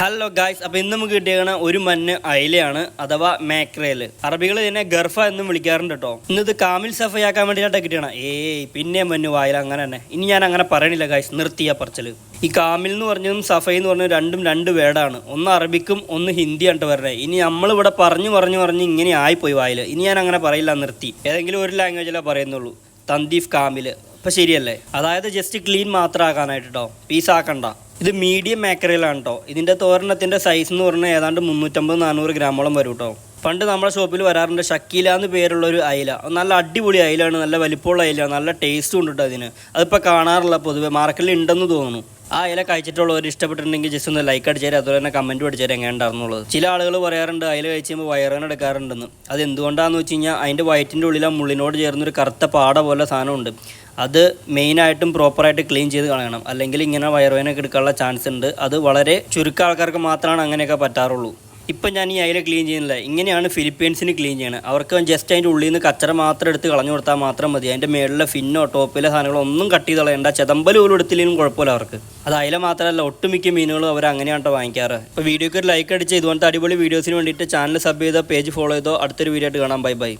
Hello guys അപ്പോൾ ഇന്ന് നമുക്ക് കിട്ടിയേക്കണ ഒരു മഞ്ഞ് അയിലയാണ് അഥവാ മേക്രയിൽ അറബികൾ ഇതിനെ ഗർഫ എന്നും വിളിക്കാറുണ്ട് കേട്ടോ ഇന്നത് കാമിൽ സഫയാക്കാൻ വേണ്ടിയിട്ടാണ് കിട്ടിയണം ഏയ് പിന്നെ മഞ്ഞ് വായില അങ്ങനെ തന്നെ. ഇനി ഞാൻ അങ്ങനെ പറയണില്ല ഗായ്സ് നിർത്തിയ പറച്ചൽ ഈ കാമിൽ എന്ന് പറഞ്ഞതും സഫൈ എന്ന് പറഞ്ഞതും രണ്ടും രണ്ട് വേർഡാണ്. ഒന്ന് അറബിക്കും ഒന്ന് ഹിന്ദിയാണ് വരുന്നത് വരണേ ഇനി നമ്മളിവിടെ പറഞ്ഞു പറഞ്ഞു പറഞ്ഞ് ഇങ്ങനെ ആയിപ്പോയി വായിൽ. ഇനി ഞാൻ അങ്ങനെ പറയില്ല നിർത്തി. ഏതെങ്കിലും ഒരു ലാംഗ്വേജിലേ പറയുന്നുള്ളൂ. തന്തീഫ് കാമിൽ അപ്പം ശരിയല്ലേ? അതായത് ജസ്റ്റ് ക്ലീൻ മാത്രം ആക്കാനായിട്ട് കേട്ടോ പീസ് ആക്കണ്ട. ഇത് മീഡിയം മേക്കറിയിലാണ് കേട്ടോ ഇതിന്റെ തോരണത്തിന്റെ സൈസ് എന്ന് പറഞ്ഞാൽ ഏതാണ്ട് മുന്നൂറ്റമ്പത് നാനൂറ് ഗ്രാമോളം വരും കേട്ടോ പണ്ട് നമ്മുടെ ഷോപ്പിൽ വരാറുണ്ട് ഷക്കീല എന്ന് പേരുള്ള ഒരു അയില. നല്ല അടിപൊളി അയിലാണ് നല്ല വലിപ്പമുള്ള അയിലാണ് നല്ല ടേസ്റ്റും ഉണ്ട് കേട്ടോ അതിന്. അതിപ്പോൾ കാണാറില്ല പൊതുവെ മാർക്കറ്റിൽ ഉണ്ടെന്ന് തോന്നുന്നു. ആ ഇല കഴിച്ചിട്ടുള്ളവർ ഇഷ്ടപ്പെട്ടിട്ടുണ്ടെങ്കിൽ ജസ്റ്റ് ഒന്ന് ലൈക്ക് അടിച്ചേരും അതുപോലെ തന്നെ കമന്റ് അടിച്ചേരും എങ്ങനെ ഉണ്ടായിരുന്നുള്ളത്. ചില ആളുകൾ പറയാറുണ്ട് അയില കഴിച്ച് കഴിയുമ്പോൾ എടുക്കാറുണ്ടെന്ന്. അത് എന്തുകൊണ്ടാണെന്ന് വെച്ച് കഴിഞ്ഞാൽ അതിന്റെ വയറ്റിന്റെ ഉള്ളിൽ ആ മുള്ളിനോട് ചേർന്നൊരു കറുത്ത പാട പോലെ സാധനമുണ്ട്. അത് മെയിനായിട്ടും പ്രോപ്പറായിട്ട് ക്ലീൻ ചെയ്ത് കളയണം. അല്ലെങ്കിൽ ഇങ്ങനെ വയറുവേനൊക്കെ എടുക്കാനുള്ള ചാൻസ് ഉണ്ട്. അത് വളരെ ചുരുക്കം ആൾക്കാർക്ക് മാത്രമാണ് അങ്ങനെയൊക്കെ പറ്റാറുള്ളൂ. ഇപ്പം ഞാൻ ഈ അയില ക്ലീൻ ചെയ്യുന്നില്ല. ഇങ്ങനെയാണ് ഫിലിപ്പീൻസിന് ക്ലീൻ ചെയ്യണത് അവർക്ക് ജസ്റ്റ് അതിന്റെ ഉള്ളിൽ നിന്ന് കച്ചറ മാത്രം എടുത്ത് കളഞ്ഞു കൊടുത്താൽ മാത്രം മതി. അതിന്റെ മേളിലെ ഫിന്നോ ടോപ്പിലെ സാധനങ്ങളോ ഒന്നും കട്ട് ചെയ്ത് കളയണ്ട. ചെതമ്പൽ പോലും എടുത്തില്ലെങ്കിലും കുഴപ്പമില്ല അവർക്ക്. അത് അയില മാത്രമല്ല ഒട്ടുമിക്ക മീനുകളും അവർ അങ്ങനെയാണ് വാങ്ങിക്കാറ്. ഇപ്പോൾ വീഡിയോക്ക് ഒരു ലൈക്ക് അടിച്ച് ഇതുപോലത്തെ അടിപൊളി വീഡിയോസിന് വേണ്ടിയിട്ട് ചാനൽ സബ് ചെയ്തോ പേജ് ഫോളോ ചെയ്തോ അടുത്തൊരു വീഡിയോ ആയിട്ട് കാണാം. Bye bye